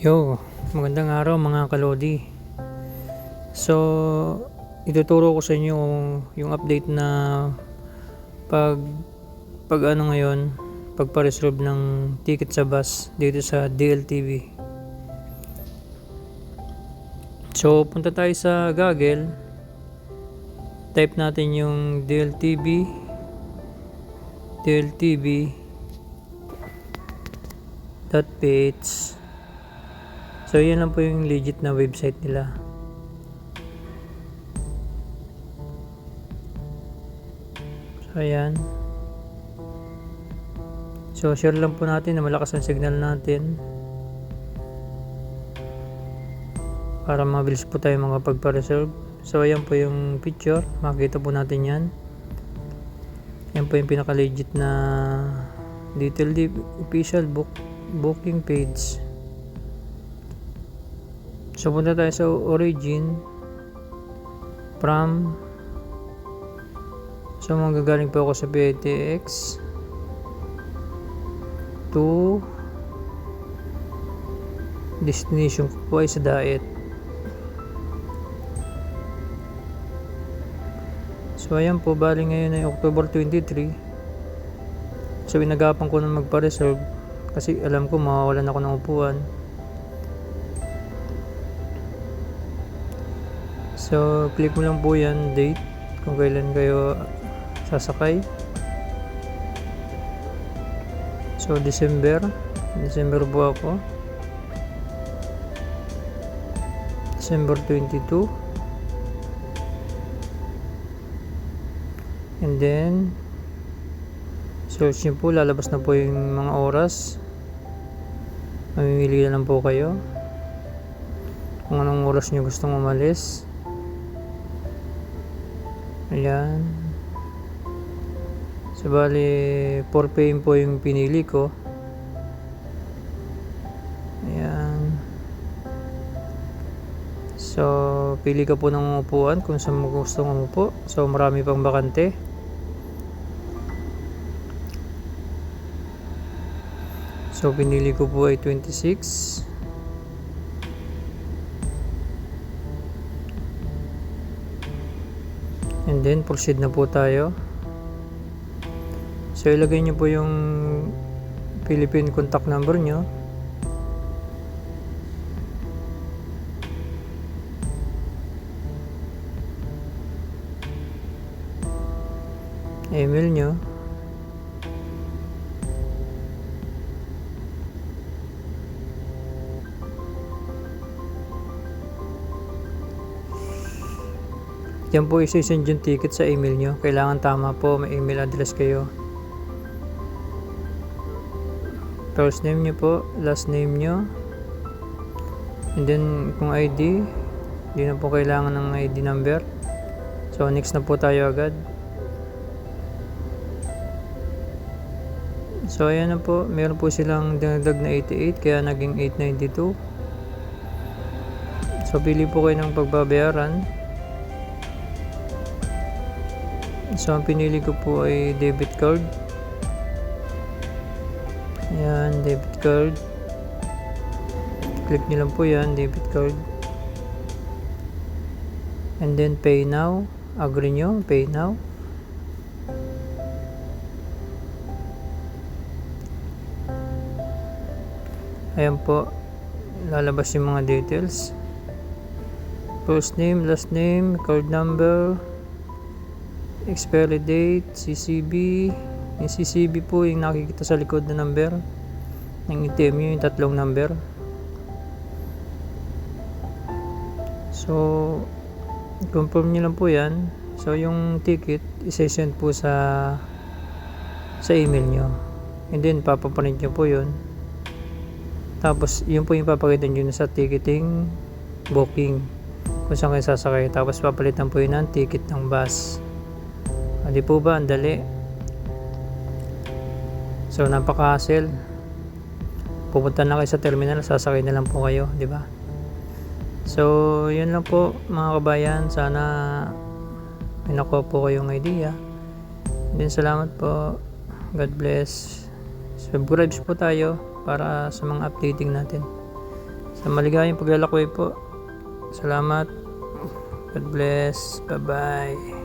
Yo, magandang araw mga kalodi. So, ituturo ko sa inyo yung update na pag pag ano ngayon, pagpa-reserve ng ticket sa bus dito sa DLTV. So, punta tayo sa Google. Type natin yung DLTV DLTV dot page So, yan lang po yung legit na website nila. So, ayan. So, share lang po natin na malakas ang signal natin. Para mabilis po tayo makapagpa-reserve. So, ayan po yung picture. Makikita po natin yan. Yan po yung pinaka-legit na detailed official book booking page. So punta tayo sa origin from So manggagaling po ako sa PTX to destination ko po ay sa Daet. So ayan po, bali ngayon ay October 23. So inagapan ko na magpa-reserve kasi alam ko mawawalan ako ng upuan. So, click mo lang po yan, date, kung kailan kayo sasakay. So, December. December po ako. December 22. And then, search nyo po, lalabas na po yung mga oras. Mamimili na lang po kayo. Kung anong oras nyo gustong umalis. Ayan. So, bali, 4 PM po yung pinili ko. Ayan. So, pili ka po ng upuan kung saan mo gustong umupo. So, marami pang bakante. So, pinili ko po ay 26. And then, proceed na po tayo. So, ilagay nyo po yung Philippine contact number nyo. Email nyo. Yan po isi-send yung ticket sa email nyo. Kailangan tama po, may email address kayo. First name nyo po, last name nyo. And then, kung ID, hindi na po kailangan ng ID number. So, next na po tayo agad. So, ayan na po. Meron po silang dinagdag na 88, kaya naging 892. So, pili po kayo ng pagbabayaran. So, ang pinili ko po ay debit card. Ayan, debit card. Click nyo lang po yan, debit card. And then, pay now. Agree nyo, pay now. Ayan po, lalabas yung mga details. First name, last name, card number, expiry date, CCB. Yung CCB po yung nakikita sa likod na number. Yung itim yun, yung tatlong number. So, confirm nyo lang po yan. So, yung ticket, isa-send po sa sa email nyo. And then, papaprint nyo po yun. Tapos, yun po yung papakita nyo sa ticketing booking kung saan kayo sasakay. Tapos, papalitan po yun ng ticket ng bus. Hindi po ba? Ang dali. So, napaka-hassle. Pupunta na kayo sa terminal, sasakay na lang po kayo, di ba? So, yun lang po mga kabayan. Sana may nakuha po kayong idea. And then, salamat po. God bless. Subscribe po tayo para sa mga updating natin. Sa maligayang paglalakway po. Salamat. God bless. Bye-bye.